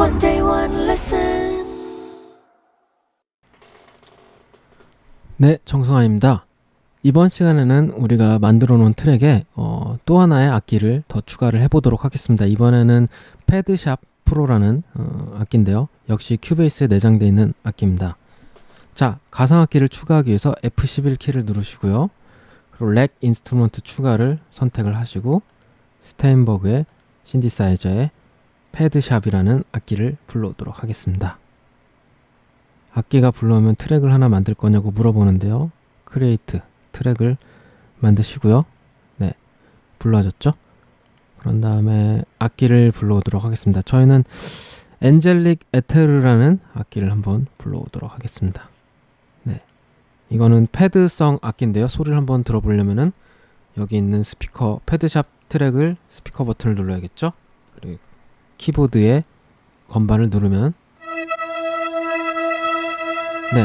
One day, one lesson. 네, 정승환입니다. 이번 시간에는 우리가 만들어 놓은 트랙에 어, 또 하나의 악기를 더 추가를 해보도록 하겠습니다. 이번에는 패드샵 프로라는 어, 악기인데요. 역시 큐베이스에 내장되어 있는 악기입니다. 자, 가상악기를 추가하기 위해서 F11 키를 누르시고요. 그리고 렉 인스트루먼트 추가를 선택을 하시고 스테인버그의 신디사이저의 패드샵이라는 악기를 불러오도록 하겠습니다. 악기가 불러오면 트랙을 하나 만들 거냐고 물어보는데요. 크리에이트 트랙을 만드시고요. 네, 불러졌죠? 그런 다음에 악기를 불러오도록 하겠습니다. 저희는 엔젤릭 에테르라는 악기를 한번 불러오도록 하겠습니다. 네, 이거는 패드성 악기인데요. 소리를 한번 들어보려면은 여기 있는 스피커 패드샵 트랙을 스피커 버튼을 눌러야겠죠? 그리고 키보드에 건반을 누르면 네,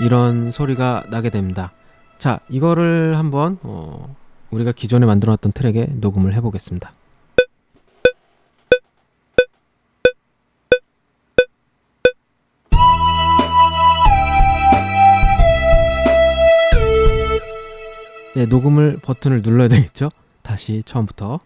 이런 소리가 나게 됩니다. 자, 이거를 한번 어, 우리가 기존에 만들어 놨던 트랙에 녹음을 해 보겠습니다. 네, 녹음을 버튼을 눌러야 되겠죠? 다시 처음부터.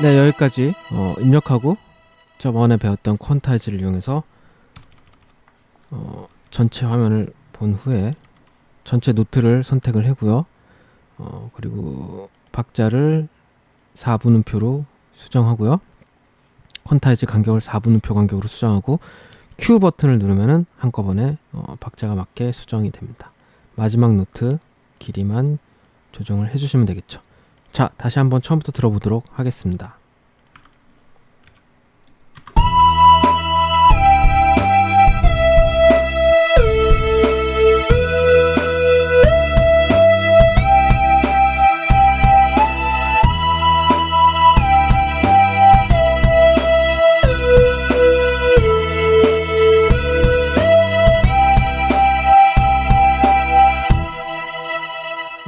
네, 여기까지 어, 입력하고 저번에 배웠던 퀀타이즈를 이용해서 어, 전체 화면을 본 후에 전체 노트를 선택을 하고요. 어, 그리고 박자를 4분음표로 수정하고요. 퀀타이즈 간격을 4분음표 간격으로 수정하고 Q 버튼을 누르면은 한꺼번에 어, 박자가 맞게 수정이 됩니다. 마지막 노트 길이만 조정을 해주시면 되겠죠. 자, 다시 한번 처음부터 들어보도록 하겠습니다.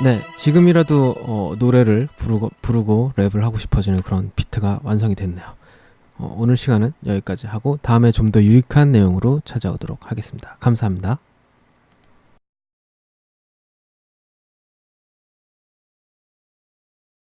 네, 지금이라도 어, 노래를 부르고, 부르고 랩을 하고 싶어지는 그런 비트가 완성이 됐네요. 어, 오늘 시간은 여기까지 하고 다음에 좀 더 유익한 내용으로 찾아오도록 하겠습니다. 감사합니다.